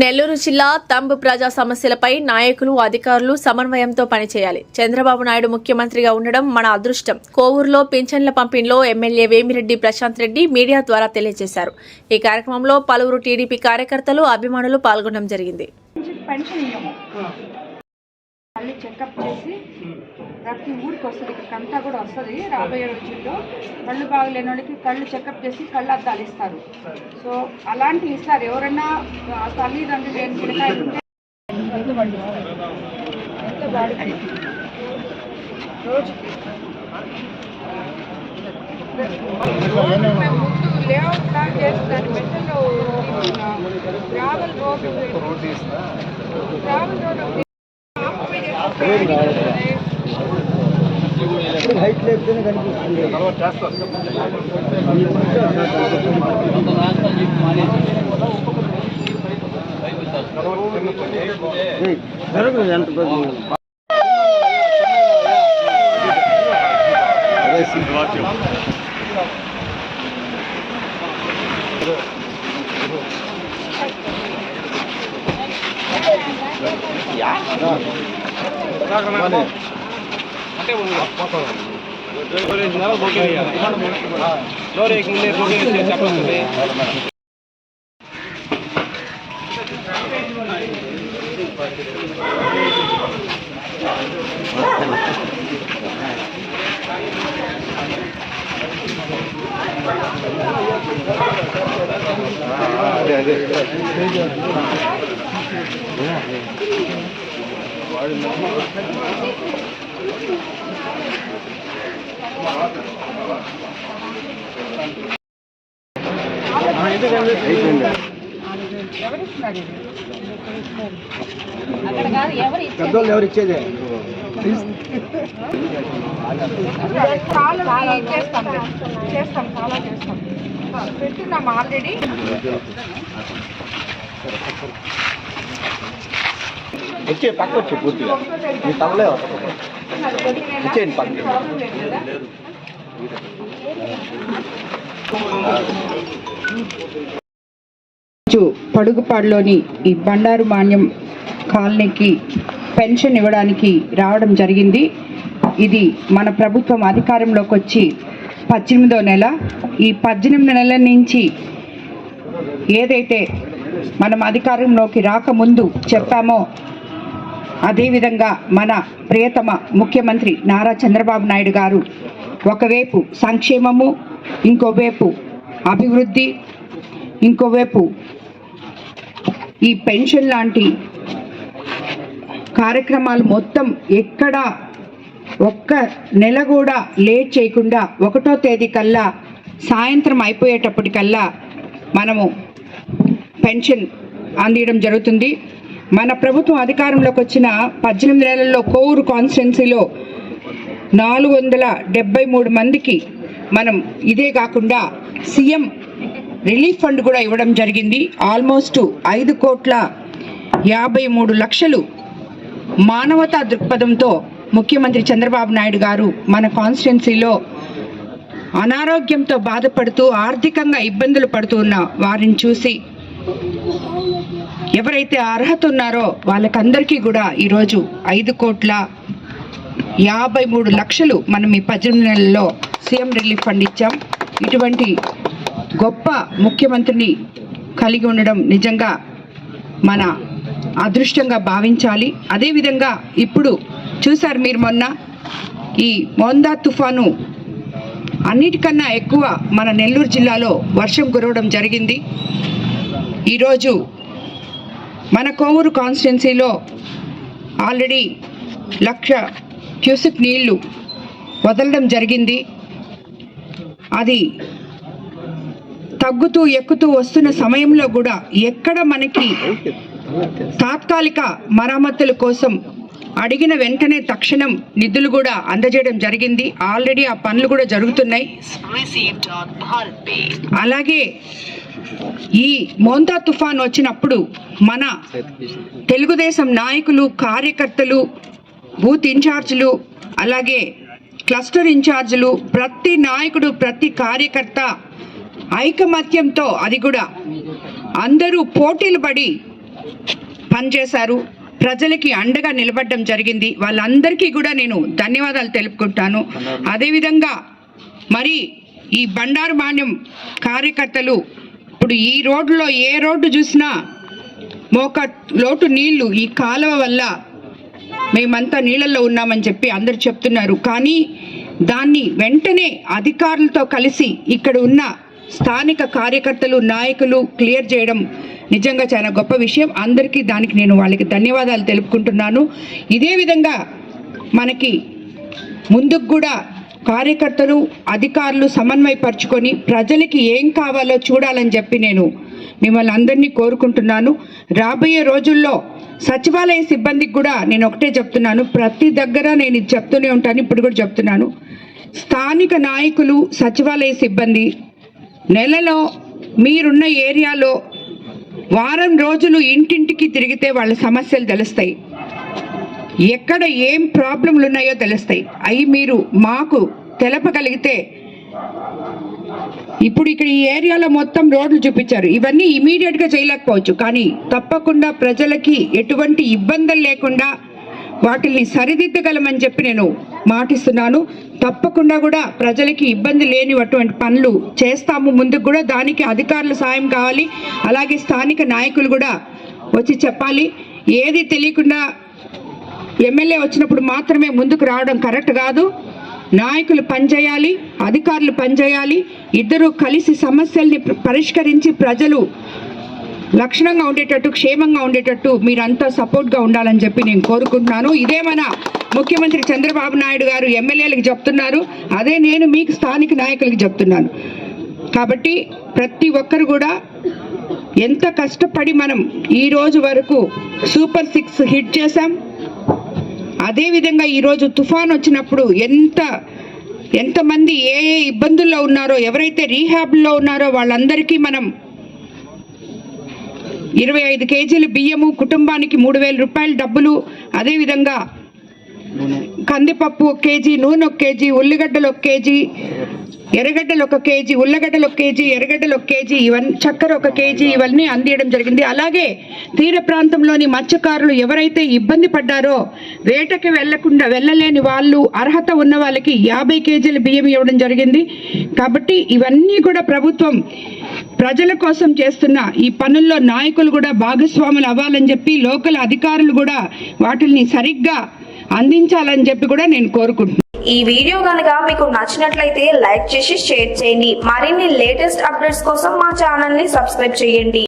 నెల్లూరు జిల్లా తంబు ప్రజా సమస్యలపై నాయకులు అధికారులు సమన్వయంతో పనిచేయాలి. చంద్రబాబు నాయుడు ముఖ్యమంత్రిగా ఉండడం మన అదృష్టం. కోవూరులో పింఛన్ల పంపిణీలో ఎమ్మెల్యే వేమిరెడ్డి ప్రశాంత్ రెడ్డి మీడియా ద్వారా తెలియజేశారు. ఈ కార్యక్రమంలో పలువురు టీడీపీ కార్యకర్తలు అభిమానులు పాల్గొనడం జరిగింది. ప్రతి ఊరికి వస్తుంది ఇక్కడికంతా కూడా వస్తుంది రాబోయే రోజుల్లో కళ్ళు బాగలేని వాళ్ళకి కళ్ళు చెకప్ చేసి కళ్ళు అద్దాలు ఇస్తారు సో అలాంటివి ఇస్తారు ఎవరైనా ఆ తల్లిదండ్రులు లేని పిల్లకాయలు ఉంటే ఎంత పడుతుంది? ఎంత వాడుతుంది? రోజుకి మేము ముందు లేఅవుట్ ప్లాన్ చేసి దాని రోడ్డు గ్రావెల్ రోడ్డు హైట్ లేకపోతే కనిపిస్తుంది. ఏయ్, జరగదు ఎంత ஒரு முன்னே போகிறேன் சப்பாத்து அதே அதே வாழும் పెద్దోళ్ళు ఎవరు ఇచ్చేదే? చాలా చేస్తాం చేస్తాం చాలా చేస్తాం పెట్టున్నాం ఆల్రెడీ వచ్చే పక్క వచ్చి పూర్తిగా. మీ తమలే వచ్చేయండి రోజు పడుగుపాడులోని ఈ బండారు మాన్యం కాలనీకి పెన్షన్ ఇవ్వడానికి రావడం జరిగింది. ఇది మన ప్రభుత్వం అధికారంలోకి వచ్చి పద్దెనిమిదో నెల. ఈ పద్దెనిమిది నెలల నుంచి ఏదైతే మనం అధికారంలోకి రాకముందు చెప్పామో అదేవిధంగా మన ప్రియతమ ముఖ్యమంత్రి నారా చంద్రబాబు నాయుడు గారు ఒకవైపు సంక్షేమము ఇంకోవైపు అభివృద్ధి ఇంకోవైపు ఈ పెన్షన్ లాంటి కార్యక్రమాలు మొత్తం ఎక్కడ ఒక్క నెల కూడా లేట్ చేయకుండా ఒకటో తేదీ కల్లా సాయంత్రం అయిపోయేటప్పటికల్లా మనము పెన్షన్ అందియడం జరుగుతుంది. మన ప్రభుత్వం అధికారంలోకి వచ్చిన పద్దెనిమిది నెలల్లో కోవూరు కాన్స్టిట్యున్సీలో నాలుగు వందల డెబ్బై మూడు మందికి మనం ఇదే కాకుండా సీఎం రిలీఫ్ ఫండ్ కూడా ఇవ్వడం జరిగింది. ఆల్మోస్ట్ ఐదు కోట్ల యాభై మూడు లక్షలు మానవతా దృక్పథంతో ముఖ్యమంత్రి చంద్రబాబు నాయుడు గారు మన కాన్స్టిట్యున్సీలో అనారోగ్యంతో బాధపడుతూ ఆర్థికంగా ఇబ్బందులు పడుతున్న వారిని చూసి ఎవరైతే అర్హత ఉన్నారో వాళ్ళకందరికీ కూడా ఈరోజు ఐదు కోట్ల యాభై మూడు లక్షలు మనం ఈ పద్దెనిమిది నెలల్లో సీఎం రిలీఫ్ ఫండ్ ఇచ్చాం. ఇటువంటి గొప్ప ముఖ్యమంత్రిని కలిగి ఉండడం నిజంగా మన అదృష్టంగా భావించాలి. అదేవిధంగా ఇప్పుడు చూశారు మీరు మొన్న ఈ మోందా తుఫాను అన్నిటికన్నా ఎక్కువ మన నెల్లూరు జిల్లాలో వర్షం కురవడం జరిగింది. ఈరోజు మన కోవూరు కాన్స్టిట్యున్సీలో ఆల్రెడీ లక్ష క్యూసిక్ నీళ్ళు వదలడం జరిగింది. అది తగ్గుతూ ఎక్కుతూ వస్తున్న సమయంలో కూడా ఎక్కడ మనకి తాత్కాలిక మరమ్మతుల కోసం అడిగిన వెంటనే తక్షణం నిధులు కూడా అందజేయడం జరిగింది. ఆల్రెడీ ఆ పనులు కూడా జరుగుతున్నాయి. అలాగే ఈ మోంతా తుఫాన్ వచ్చినప్పుడు మన తెలుగుదేశం నాయకులు కార్యకర్తలు బూత్ ఇన్ఛార్జీలు అలాగే క్లస్టర్ ఇన్ఛార్జీలు ప్రతి నాయకుడు ప్రతి కార్యకర్త ఐకమత్యంతో అది కూడా అందరూ పోటీలు పడి పనిచేశారు. ప్రజలకి అండగా నిలబడడం జరిగింది. వాళ్ళందరికీ కూడా నేను ధన్యవాదాలు తెలుపుకుంటాను. అదేవిధంగా మరి ఈ బండారు మాన్యం కార్యకర్తలు ఇప్పుడు ఈ రోడ్లో ఏ రోడ్డు చూసినా మోక లోటు నీళ్ళు ఈ కాలువ వల్ల మేమంతా నీళ్ళల్లో ఉన్నామని చెప్పి అందరు చెప్తున్నారు. కానీ దాన్ని వెంటనే అధికారులతో కలిసి ఇక్కడ ఉన్న స్థానిక కార్యకర్తలు నాయకులు క్లియర్ చేయడం నిజంగా చాలా గొప్ప విషయం. అందరికీ దానికి నేను వాళ్ళకి ధన్యవాదాలు తెలుపుకుంటున్నాను. ఇదే విధంగా మనకి ముందుకు కూడా కార్యకర్తలు అధికారులు సమన్వయపరుచుకొని ప్రజలకి ఏం కావాలో చూడాలని చెప్పి నేను మిమ్మల్ని అందరినీ కోరుకుంటున్నాను. రాబోయే రోజుల్లో సచివాలయ సిబ్బందికి కూడా నేను ఒకటే చెప్తున్నాను. ప్రతి దగ్గర నేను ఇది చెప్తూనే ఉంటాను ఇప్పుడు కూడా చెప్తున్నాను. స్థానిక నాయకులు సచివాలయ సిబ్బంది నెలలో మీరున్న ఏరియాలో వారం రోజులు ఇంటింటికి తిరిగితే వాళ్ళ సమస్యలు తెలుస్తాయి. ఎక్కడ ఏం ప్రాబ్లంలు ఉన్నాయో తెలుస్తాయి. అవి మీరు మాకు తెలపగలిగితే ఇప్పుడు ఇక్కడ ఈ ఏరియాలో మొత్తం రోడ్లు చూపించారు. ఇవన్నీ ఇమీడియట్గా చేయలేకపోవచ్చు. కానీ తప్పకుండా ప్రజలకి ఎటువంటి ఇబ్బందులు లేకుండా వాటిని సరిదిద్దగలమని చెప్పి నేను మాటిస్తున్నాను. తప్పకుండా కూడా ప్రజలకి ఇబ్బంది లేని అటువంటి పనులు చేస్తాము. ముందుకు కూడా దానికి అధికారుల సాయం కావాలి. అలాగే స్థానిక నాయకులు కూడా వచ్చి చెప్పాలి. ఏది తెలియకుండా ఎమ్మెల్యే వచ్చినప్పుడు మాత్రమే ముందుకు రావడం కరెక్ట్ కాదు. నాయకులు పనిచేయాలి అధికారులు పనిచేయాలి ఇద్దరు కలిసి సమస్యల్ని పరిష్కరించి ప్రజలు లక్షణంగా ఉండేటట్టు క్షేమంగా ఉండేటట్టు మీరంతా సపోర్ట్గా ఉండాలని చెప్పి నేను కోరుకుంటున్నాను. ఇదే మన ముఖ్యమంత్రి చంద్రబాబు నాయుడు గారు ఎమ్మెల్యేలకు చెప్తున్నారు. అదే నేను మీకు స్థానిక నాయకులకి చెప్తున్నాను. కాబట్టి ప్రతి ఒక్కరు కూడా ఎంత కష్టపడి మనం ఈ రోజు వరకు సూపర్ సిక్స్ హిట్ చేశాం. అదేవిధంగా ఈరోజు తుఫాన్ వచ్చినప్పుడు ఎంత ఎంతమంది ఏ ఏ ఇబ్బందుల్లో ఉన్నారో ఎవరైతే రీహాబ్లో ఉన్నారో వాళ్ళందరికీ మనం ఇరవై ఐదు కేజీలు బియ్యము కుటుంబానికి మూడు వేల రూపాయల డబ్బులు అదేవిధంగా కందిపప్పు ఒక కేజీ నూనె ఒక కేజీ ఉల్లిగడ్డలు ఒక కేజీ ఎర్రగడ్డలు ఒక కేజీ ఉల్లగడ్డలు ఒక కేజీ ఎర్రగడ్డలు ఒక కేజీ ఇవన్నీ చక్కెర ఒక కేజీ ఇవన్నీ అందియడం జరిగింది. అలాగే తీర ప్రాంతంలోని మత్స్యకారులు ఎవరైతే ఇబ్బంది పడ్డారో వేటకి వెళ్ళకుండా వెళ్ళలేని వాళ్ళు అర్హత ఉన్న వాళ్ళకి యాభై కేజీల బియ్యం ఇవ్వడం జరిగింది. కాబట్టి ఇవన్నీ కూడా ప్రభుత్వం ప్రజల కోసం చేస్తున్న ఈ పనుల్లో నాయకులు కూడా భాగస్వాములు అవ్వాలని చెప్పి లోకల్ అధికారులు కూడా వాటిని సరిగ్గా అందించాలని చెప్పి కూడా నేను కోరుకుంటున్నాను ఈ వీడియో కనుక మీకు నచ్చినట్లయితే లైక్ చేసి షేర్ చేయండి. మరిన్ని లేటెస్ట్ అప్డేట్స్ కోసం మా ఛానల్ని సబ్స్క్రైబ్ చేయండి.